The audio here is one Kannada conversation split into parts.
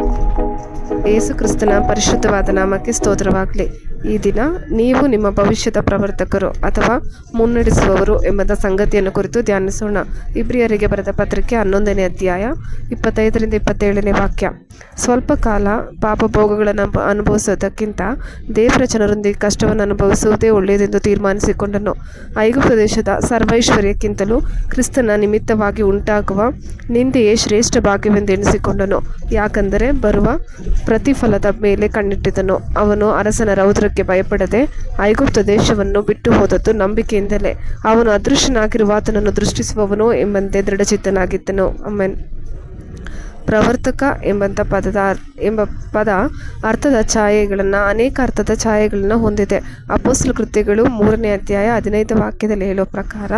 Thank you. ಯೇಸು ಕ್ರಿಸ್ತನ ಪರಿಶುದ್ಧವಾದ ನಾಮಕ್ಕೆ ಸ್ತೋತ್ರವಾಗಲಿ. ಈ ದಿನ ನೀವು ನಿಮ್ಮ ಭವಿಷ್ಯದ ಪ್ರವರ್ತಕರು ಅಥವಾ ಮುನ್ನಡೆಸುವವರು ಎಂಬ ಸಂಗತಿಯನ್ನು ಕುರಿತು ಧ್ಯಾನಿಸೋಣ. ಇಬ್ರಿಯರಿಗೆ ಬರೆದ ಪತ್ರಿಕೆ ಹನ್ನೊಂದನೇ ಅಧ್ಯಾಯ ಇಪ್ಪತ್ತೈದರಿಂದ ಇಪ್ಪತ್ತೇಳನೇ ವಾಕ್ಯ. ಸ್ವಲ್ಪ ಕಾಲ ಪಾಪ ಭೋಗಗಳನ್ನು ಅನುಭ- ಅನುಭವಿಸೋದಕ್ಕಿಂತ ದೇವರ ಜನರೊಂದಿಗೆ ಕಷ್ಟವನ್ನು ಅನುಭವಿಸುವುದೇ ಒಳ್ಳೆಯದೆಂದು ತೀರ್ಮಾನಿಸಿಕೊಂಡನು. ಐಗು ಪ್ರದೇಶದ ಸರ್ವೈಶ್ವರ್ಯಕ್ಕಿಂತಲೂ ಕ್ರಿಸ್ತನ ನಿಮಿತ್ತವಾಗಿ ಉಂಟಾಗುವ ನಿಂದೆಯೇ ಶ್ರೇಷ್ಠ ಭಾಗ್ಯವೆಂದು ಎಣಿಸಿಕೊಂಡನು ಯಾಕಂದರೆ ಬರುವ ಪ್ರತಿಫಲದ ಮೇಲೆ ಕಣ್ಣಿಟ್ಟಿದನು ಅವನು ಅರಸನ ರೌದ್ರಕ್ಕೆ ಭಯಪಡದೆ ಐಗುಪ್ತ ದೇಶವನ್ನು ಬಿಟ್ಟು ಹೋದದ್ದು ನಂಬಿಕೆಯಿಂದಲೇ. ಅವನು ಅದೃಶ್ಯನಾಗಿರುವ ಆತನನ್ನು ದೃಷ್ಟಿಸುವವನು ಎಂಬಂತೆ ದೃಢಚಿತ್ತನಾಗಿದ್ದನು. ಅಮ್ಮನ್ ಪ್ರವರ್ತಕ ಎಂಬಂಥ ಪದದ ಎಂಬ ಪದ ಅರ್ಥದ ಛಾಯೆಗಳನ್ನು, ಅನೇಕ ಅರ್ಥದ ಛಾಯೆಗಳನ್ನು ಹೊಂದಿದೆ. ಅಪೋಸ್ಲು ಕೃತ್ಯಗಳು ಮೂರನೇ ಅಧ್ಯಾಯ ಹದಿನೈದು ವಾಕ್ಯದಲ್ಲಿ ಹೇಳುವ ಪ್ರಕಾರ,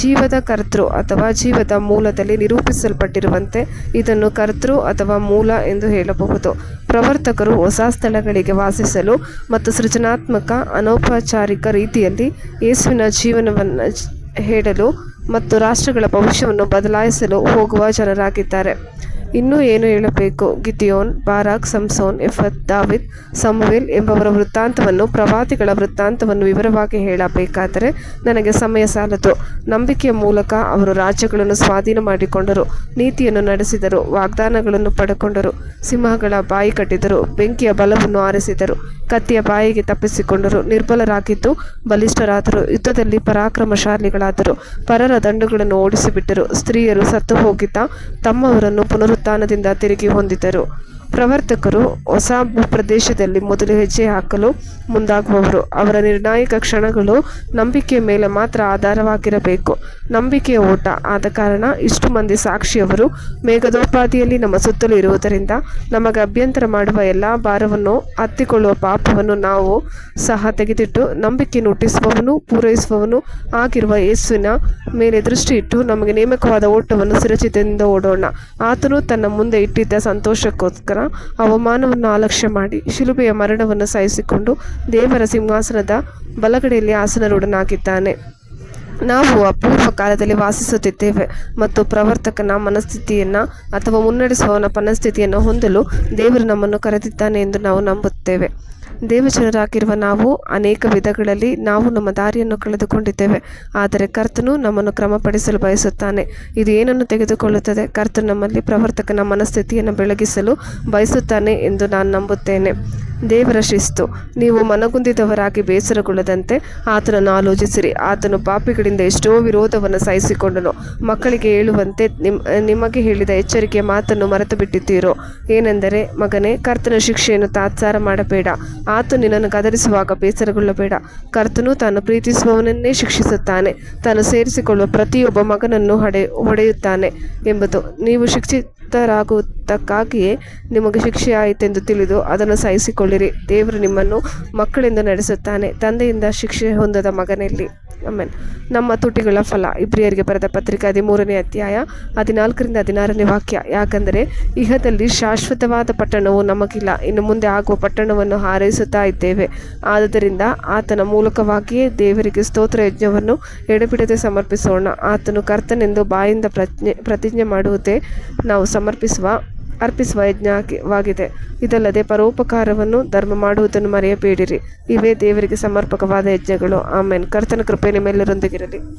ಜೀವದ ಕರ್ತೃ ಅಥವಾ ಜೀವದ ಮೂಲದಲ್ಲಿ ನಿರೂಪಿಸಲ್ಪಟ್ಟಿರುವಂತೆ ಇದನ್ನು ಕರ್ತೃ ಅಥವಾ ಮೂಲ ಎಂದು ಹೇಳಬಹುದು. ಪ್ರವರ್ತಕರು ಹೊಸ ಸ್ಥಳಗಳಿಗೆ ವಾಸಿಸಲು ಮತ್ತು ಸೃಜನಾತ್ಮಕ, ಅನೌಪಚಾರಿಕ ರೀತಿಯಲ್ಲಿ ಯೇಸುವಿನ ಜೀವನವನ್ನು ಹೇಳಲು ಮತ್ತು ರಾಷ್ಟ್ರಗಳ ಭವಿಷ್ಯವನ್ನು ಬದಲಾಯಿಸಲು ಹೋಗುವ ಜನರಾಗಿದ್ದಾರೆ. ಇನ್ನೂ ಏನು ಹೇಳಬೇಕು? ಗಿತಿಯೋನ್ ಬಾರಾಕ್, ಸಂಸೋನ್, ಎಫತ್, ದಾವಿದ್, ಸಮುವೇಲ್ ಎಂಬವರ ವೃತ್ತಾಂತವನ್ನು, ಪ್ರವಾದಿಗಳ ವೃತ್ತಾಂತವನ್ನು ವಿವರವಾಗಿ ಹೇಳಬೇಕಾದರೆ ನನಗೆ ಸಮಯ ಸಾಲದು. ನಂಬಿಕೆಯ ಮೂಲಕ ಅವರು ರಾಜ್ಯಗಳನ್ನು ಸ್ವಾಧೀನ ಮಾಡಿಕೊಂಡರು, ನೀತಿಯನ್ನು ನಡೆಸಿದರು, ವಾಗ್ದಾನಗಳನ್ನು ಪಡೆಕೊಂಡರು, ಸಿಂಹಗಳ ಬಾಯಿ ಕಟ್ಟಿದರು, ಬೆಂಕಿಯ ಬಲವನ್ನು ಆರಿಸಿದರು, ಕತ್ತಿಯ ಬಾಯಿಗೆ ತಪ್ಪಿಸಿಕೊಂಡರು, ನಿರ್ಬಲರಾಗಿದ್ದು ಬಲಿಷ್ಠರಾದರು, ಯುದ್ಧದಲ್ಲಿ ಪರಾಕ್ರಮಶಾಲಿಗಳಾದರು, ಪರರ ದಂಡುಗಳನ್ನು ಓಡಿಸಿಬಿಟ್ಟರು, ಸ್ತ್ರೀಯರು ಸತ್ತು ಹೋಗಿದ್ದ ತಮ್ಮವರನ್ನು ಪುನರುತ್ಥಾನದಿಂದ ತಿರುಗಿ ಹೊಂದಿದರು. ಪ್ರವರ್ತಕರು ಹೊಸ ಭೂಪ್ರದೇಶದಲ್ಲಿ ಮೊದಲು ಹೆಜ್ಜೆ ಹಾಕಲು ಮುಂದಾಗುವವರು. ಅವರ ನಿರ್ಣಾಯಕ ಕ್ಷಣಗಳು ನಂಬಿಕೆ ಮೇಲೆ ಮಾತ್ರ ಆಧಾರವಾಗಿರಬೇಕು. ನಂಬಿಕೆಯ ಓಟ ಆದ ಕಾರಣ ಇಷ್ಟು ಮಂದಿ ಸಾಕ್ಷಿಯವರು ಮೇಘದೋಪಾದಿಯಲ್ಲಿ ನಮ್ಮ ಸುತ್ತಲೂ ಇರುವುದರಿಂದ ನಮಗೆ ಅಭ್ಯಂತರ ಮಾಡುವ ಎಲ್ಲ ಭಾರವನ್ನು ಹತ್ತಿಕೊಳ್ಳುವ ಪಾಪವನ್ನು ನಾವು ಸಹ ತೆಗೆದಿಟ್ಟು ನಂಬಿಕೆಯನ್ನು ಹುಟ್ಟಿಸುವವನು ಪೂರೈಸುವವನು ಆಗಿರುವ ಯೇಸುವಿನ ಮೇಲೆ ದೃಷ್ಟಿ ಇಟ್ಟು ನಮಗೆ ನೇಮಕವಾದ ಓಟವನ್ನು ಸುರಕ್ಷಿತದಿಂದ ಓಡೋಣ. ಆತನು ತನ್ನ ಮುಂದೆ ಇಟ್ಟಿದ್ದ ಸಂತೋಷಕ್ಕೋಸ್ಕರ ಅವಮಾನವನ್ನು ಆಲಕ್ಷ್ಯ ಮಾಡಿ ಶಿಲುಬೆಯ ಮರಣವನ್ನು ಸಹಿಸಿಕೊಂಡು ದೇವರ ಸಿಂಹಾಸನದ ಬಲಗಡೆಯಲ್ಲಿ ಆಸನರೂಢನಾಗಿದ್ದಾನೆ ನಾವು ಅಪೂರ್ವ ಕಾಲದಲ್ಲಿ ವಾಸಿಸುತ್ತಿದ್ದೇವೆ ಮತ್ತು ಪ್ರವರ್ತಕನ ಮನಸ್ಥಿತಿಯನ್ನು ಅಥವಾ ಮುನ್ನಡೆಸುವವನ ಮನಸ್ಥಿತಿಯನ್ನು ಹೊಂದಲು ದೇವರು ನಮ್ಮನ್ನು ಕರೆದಿದ್ದಾನೆ ಎಂದು ನಾವು ನಂಬುತ್ತೇವೆ. ದೇವಜನರಾಗಿರುವ ನಾವು ಅನೇಕ ವಿಧಗಳಲ್ಲಿ ನಾವು ನಮ್ಮ ದಾರಿಯನ್ನು ಕಳೆದುಕೊಂಡಿದ್ದೇವೆ. ಆದರೆ ಕರ್ತನು ನಮ್ಮನ್ನು ಕ್ರಮಪಡಿಸಲು ಬಯಸುತ್ತಾನೆ. ಇದು ಏನನ್ನು ತೆಗೆದುಕೊಳ್ಳುತ್ತದೆ? ಕರ್ತನು ನಮ್ಮಲ್ಲಿ ಪ್ರವರ್ತಕನ ಮನಸ್ಥಿತಿಯನ್ನು ಬೆಳಗಿಸಲು ಬಯಸುತ್ತಾನೆ ಎಂದು ನಾನು ನಂಬುತ್ತೇನೆ. ದೇವರ ಶಿಸ್ತು. ನೀವು ಮನಗುಂದಿದವರಾಗಿ ಬೇಸರಗೊಳ್ಳದಂತೆ ಆತನನ್ನು ಆಲೋಚಿಸಿರಿ. ಆತನು ಪಾಪಿಗಳಿಂದ ಎಷ್ಟೋ ವಿರೋಧವನ್ನು ಸಹಿಸಿಕೊಂಡನು. ಮಕ್ಕಳಿಗೆ ಹೇಳುವಂತೆ ನಿಮ್, ನಿಮಗೆ ಹೇಳಿದ ಎಚ್ಚರಿಕೆಯ ಮಾತನ್ನು ಮರೆತು ಬಿಟ್ಟಿದ್ದೀರೋ ಏನೆಂದರೆ, ಮಗನೇ, ಕರ್ತನ ಶಿಕ್ಷೆಯನ್ನು ತಾತ್ಸಾರ ಮಾಡಬೇಡ. ಆತ ನಿನ್ನನ್ನು ಗದರಿಸುವಾಗ ಬೇಸರಗೊಳ್ಳಬೇಡ. ಕರ್ತನು ತಾನು ಪ್ರೀತಿಸುವವನನ್ನೇ ಶಿಕ್ಷಿಸುತ್ತಾನೆ. ತಾನು ಸೇರಿಸಿಕೊಳ್ಳುವ ಪ್ರತಿಯೊಬ್ಬ ಮಗನನ್ನು ಹೊಡೆ, ಹೊಡೆಯುತ್ತಾನೆ ಎಂಬುದು. ನೀವು ಶಿಕ್ಷಿತರಾಗುವುದಕ್ಕಾಗಿಯೇ ನಿಮಗೆ ಶಿಕ್ಷೆ ಆಯಿತೆಂದು ತಿಳಿದು ಅದನ್ನು ಸಹಿಸಿಕೊಳ್ಳಿರಿ. ದೇವರು ನಿಮ್ಮನ್ನು ಮಕ್ಕಳಿಂದ ನಡೆಸುತ್ತಾನೆ. ತಂದೆಯಿಂದ ಶಿಕ್ಷೆ ಹೊಂದದ ಮಗನಲ್ಲಿ. ಆಮೇಲೆ ನಮ್ಮ ತುಟಿಗಳ ಫಲ. ಇಬ್ರಿಯರಿಗೆ ಬರೆದ ಪತ್ರಿಕೆ ಹದಿಮೂರನೇ ಅಧ್ಯಾಯ ಹದಿನಾಲ್ಕರಿಂದ ಹದಿನಾರನೇ ವಾಕ್ಯ. ಯಾಕಂದರೆ ಇಹದಲ್ಲಿ ಶಾಶ್ವತವಾದ ಪಟ್ಟಣವು ನಮಗಿಲ್ಲ. ಇನ್ನು ಮುಂದೆ ಆಗುವ ಪಟ್ಟಣವನ್ನು ಹಾರೈಸುತ್ತಾ ಇದ್ದೇವೆ. ಆದುದರಿಂದ ಆತನ ಮೂಲಕವಾಗಿಯೇ ದೇವರಿಗೆ ಸ್ತೋತ್ರ ಯಜ್ಞವನ್ನು ಎಡೆಬಿಡದೆ ಸಮರ್ಪಿಸೋಣ. ಆತನು ಕರ್ತನೆಂದು ಬಾಯಿಂದ ಪ್ರಜ್ಞೆ, ಪ್ರತಿಜ್ಞೆ ಮಾಡುವುದೇ ನಾವು ಸಮರ್ಪಿಸುವ ಅರ್ಪಿಸುವ ಯಜ್ಞವಾಗಿದೆ ಇದಲ್ಲದೆ ಪರೋಪಕಾರವನ್ನು ಧರ್ಮ ಮಾಡುವುದನ್ನು ಮರೆಯಬೇಡಿರಿ. ಇವೇ ದೇವರಿಗೆ ಸಮರ್ಪಕವಾದ ಯಜ್ಞಗಳು. ಆಮೇನ್. ಕರ್ತನ ಕೃಪೆ ನಿಮ್ಮೆಲ್ಲರೊಂದಿಗಿರಲಿ.